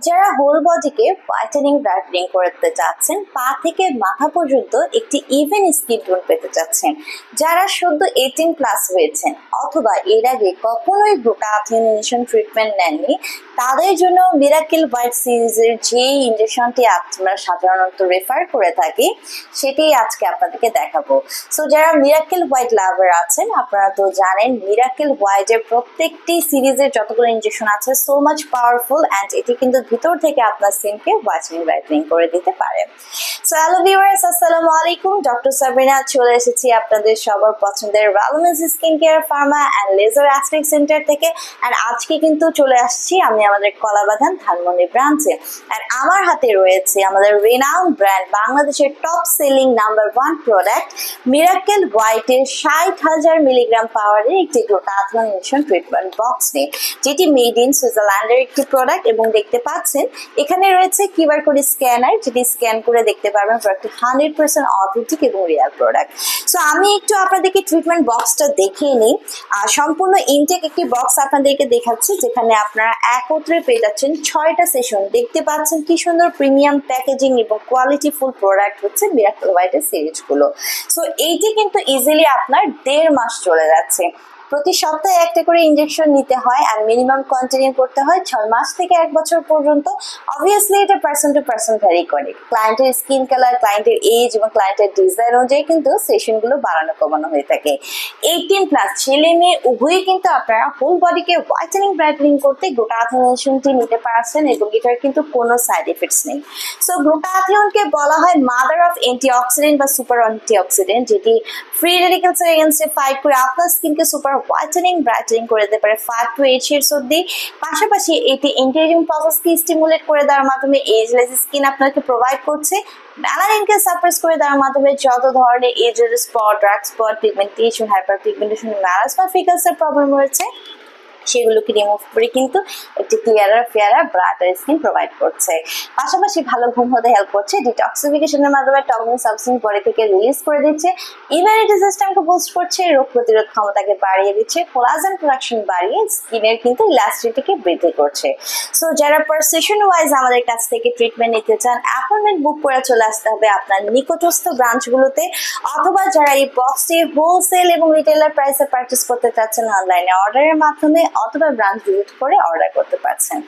যারা whole বডিকে whitening brightening করতে চাচ্ছেন, পা থেকে মাথা পর্যন্ত একটি ইভেন স্কিন টোন পেতে চাচ্ছেন। যারা সদ্য এইটিন প্লাস হয়েছেন অথবা এর আগে কখনোই গোটা গ্লুটাথিনেশন ট্রিটমেন্ট নেননি, তাদের জন্য মিরাকেল হোয়াইট সিরিজের যে ইঞ্জেকশনটি আমরা সাধারণত রেফার করে থাকি, সেটাই আজকে আপনাদেরকে দেখাবো। সো যারা মিরাকেল হোয়াইট লাভার আছেন, আপনারা তো জানেন মিরাকেল হোয়াইটের প্রত্যেকটি সিরিজের যতগুলো ইঞ্জেকশন আছে সো মাচ পাওয়ারফুল অ্যান্ড এটি কিন্তু ভিতর থেকে আপনার স্কিনকে হোয়াইটেনিং ব্রাইটেনিং করে দিতে পারে। সো হ্যালো ভিউয়ার্স আসসালামু আলাইকুম। ডক্টর সাবিনা চলে এসেছি আপনাদের সবার পছন্দের wellness skin care pharma and laser aesthetic centre থেকে। অ্যান্ড আজকে কিন্তু চলে আসছি আমি আমাদের কলাবাগান ধানমন্ডি ব্রাঞ্চে অ্যান্ড আমার হাতে রয়েছে আমাদের রেনাউন্ড ব্র্যান্ড বাংলাদেশের top selling number one product miracle হোয়াইটের ষাট হাজার মিলিগ্রাম পাওয়ারের একটি ইনজেকশন ট্রিটমেন্ট বক্স নিয়ে যেটি মেড ইন সুইজারল্যান্ডের একটি প্রোডাক্ট এবং দেখতে পাচ্ছেন এখানে রয়েছে কিউআর কোড স্ক্যানার, যেটি স্ক্যান করে দেখতে পারবেন প্রোডাক্টটি হান্ড্রেড পার্সেন্ট অথেন্টিক এবং রিয়াল প্রোডাক্ট সো আমি একটু আপনাদেরকে ট্রিটমেন্ট বক্সটা দেখিয়ে নিই। আর সম্পূর্ণ ইনটেক একটি বক্স আপনাদেরকে দেখাচ্ছি, যেখানে আপনারা একত্রে পেয়ে যাচ্ছেন ছয়টা সেশন দেখতে পাচ্ছেন কি সুন্দর প্রিমিয়াম প্যাকেজিং এবং কোয়ালিটি ফুল প্রোডাক্ট হচ্ছে মিরাকল হোয়াইটের সিরিজগুলো সো এইটি কিন্তু ইজিলি আপনার দেড় মাস চলে যাচ্ছে। প্রতি সপ্তাহে একটা করে ইনজেকশন নিতে হয় আর মিনিমাম কন্টিনিউ করতে হয়। ছয় মাস থেকে এক বছর পর্যন্ত। অবভিয়াসলি এটা পার্সন টু পার্সন ভ্যারি করে। ক্লায়েন্টের স্কিন কালার ক্লায়েন্টের এজ এবং ক্লায়েন্টের ডিজাইন অনুযায়ী কিন্তু সেশনগুলো বাড়ানো কমানো হয়ে থাকে। এইটিন প্লাস ছেলে মেয়ে, উভয়ই কিন্তু আপনারা হোল বডিকে হোয়াইটেনিং ব্রাইটেনিং করতে গ্লুটাথিনেশনটি নিতে পারছেন এবং এটার কিন্তু কোনো সাইড এফেক্টস নেই। সো গ্লুটাথিয়নকে বলা হয় মাদার অফ অ্যান্টিঅক্সিডেন্ট বা সুপার অ্যান্টিঅক্সিডেন্ট যেটি ফ্রি রেডিকেলসের এগেনস্টে ফাইট করে আপনার স্কিনকে সুপার হোয়াইটেনিং ব্রাইটেনিং করে দিতে পারে ফাইভ টু এইট শেডস অব্দি পাশাপাশি এটি ইন্টেলিজেন্ট প্রসেসকে স্টিমুলেট করে দেওয়ার মাধ্যমে এজলেস স্কিন আপনাকে প্রোভাইড করছে। মেলানিনকে সাপ্রেস করে দেওয়ার মাধ্যমে যত ধরনের এজের spot drug spot pigmentation hyperpigmentation malleus বা ফিকাসের প্রবলেম রয়েছে। সেগুলোকে রিমুভ করে কিন্তু একটি clearer fairer brighter skin provide করছে। পাশাপাশি ভালো ঘুম হতে হেল্প করছে ডিটক্সিফিকেশনের মাধ্যমে টক্সিন সাবস্টেন্স বডি থেকে রিলিজ করে দিচ্ছে ইমিউনিটি সিস্টেমকে বুস্ট করছে, রোগ প্রতিরোধ ক্ষমতাকে বাড়িয়ে দিচ্ছে কোলাজেন প্রোডাকশন বাড়িয়ে স্কিনের কিন্তু ইলাস্টিটিকে বৃদ্ধি করছে। সো যারা পারসেশন ওয়াইজ আমাদের কাছ থেকে ট্রিটমেন্ট নিতে চান অ্যাপয়েন্টমেন্ট বুক করে চলে আসতে হবে আপনার নিকটস্থ ব্রাঞ্চগুলোতে অথবা যারা এই বক্সটি হোলসেল এবং রিটেলার প্রাইসে পারচেস করতে চাচ্ছেন অনলাইনে অর্ডারের মাধ্যমে অথবা ব্রাঞ্চ ভিজিট করে অর্ডার করতে পারছেন।